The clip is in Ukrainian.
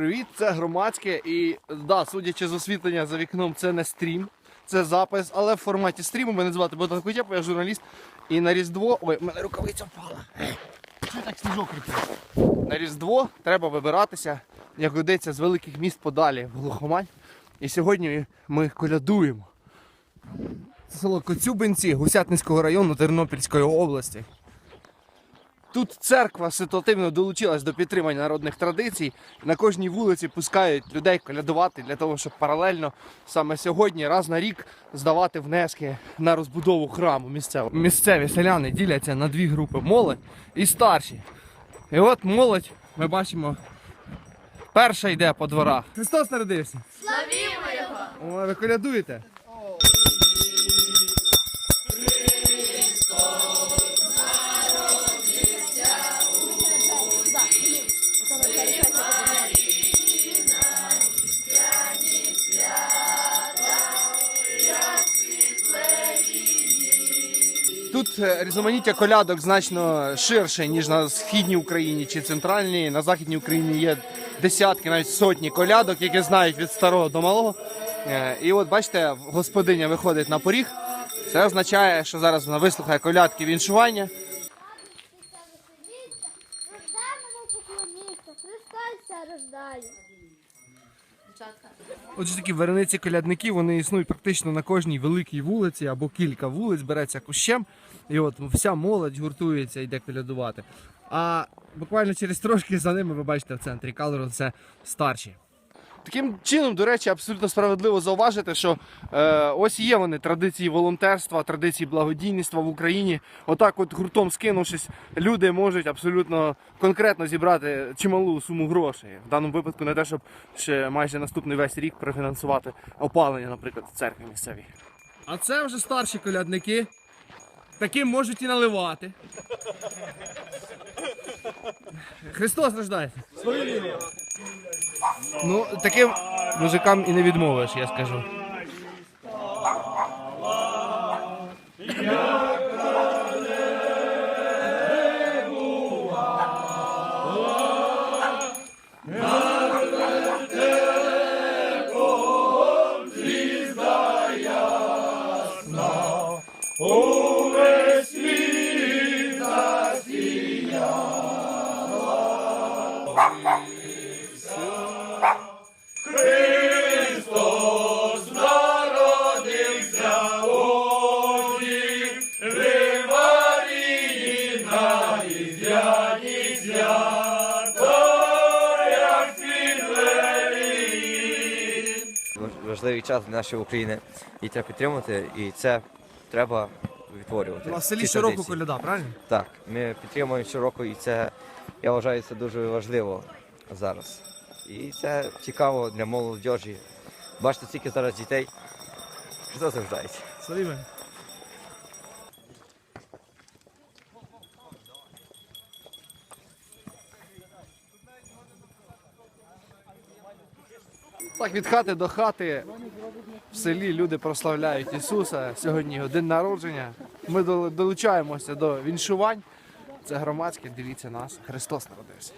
привіт! Це громадське і да, судячи з освітлення за вікном, це не стрім, це запис, але в форматі стріму мене звати Богдан Кутєп, я журналіст. І на Різдво. Ой, в мене рукавиця впала. Що так сніжок крутив? На Різдво треба вибиратися, як годиться, з великих міст подалі в глухомань. І сьогодні ми колядуємо. Це село Коцюбинці Гусятинського району Тернопільської області. Тут церква ситуативно долучилась до підтримання народних традицій. На кожній вулиці пускають людей колядувати для того, щоб паралельно саме сьогодні, раз на рік, здавати внески на розбудову храму місцевого. Місцеві селяни діляться на дві групи молодь і старші. І от молодь, ми бачимо, перша йде по дворах. Христос народився! Славімо його! О, ви колядуєте? Тут е, різноманіття колядок значно ширше, ніж на східній Україні чи центральній. На західній Україні є десятки, навіть сотні колядок, які знають від старого до малого. Е, І от бачите, господиня виходить на поріг. Це означає, що зараз вона вислухає колядки віншування. Рожденному поклоніться, Христос рождає. Отже, такі верениці колядників вони існують практично на кожній великій вулиці або кілька вулиць, береться кущем, і от вся молодь гуртується, йде колядувати. А буквально через трошки за ними ви бачите в центрі Калору це старші. Таким чином, до речі, абсолютно справедливо зауважити, що е, ось є вони традиції волонтерства, традиції благодійництва в Україні. Отак, от гуртом скинувшись, люди можуть абсолютно конкретно зібрати чималу суму грошей. В даному випадку не те, щоб ще майже наступний весь рік профінансувати опалення, наприклад, в церкві місцевій. А це вже старші колядники. Таким можуть і наливати. Христос рождається. Ну, таким мужикам і не відмовиш, я скажу. Важ- важливий час для нашої України і треба підтримувати, і це треба відтворювати. У селі Ці щороку коляда, правильно? Так, ми підтримуємо щороку, і це я вважаю це дуже важливо зараз. І це цікаво для молодіжі. Бачите, скільки зараз дітей. Хто завждається? Славімо. Так, від хати до хати в селі люди прославляють Ісуса. Сьогодні його день народження. Ми дол- долучаємося до віншувань. Це громадське, дивіться нас. Христос народився.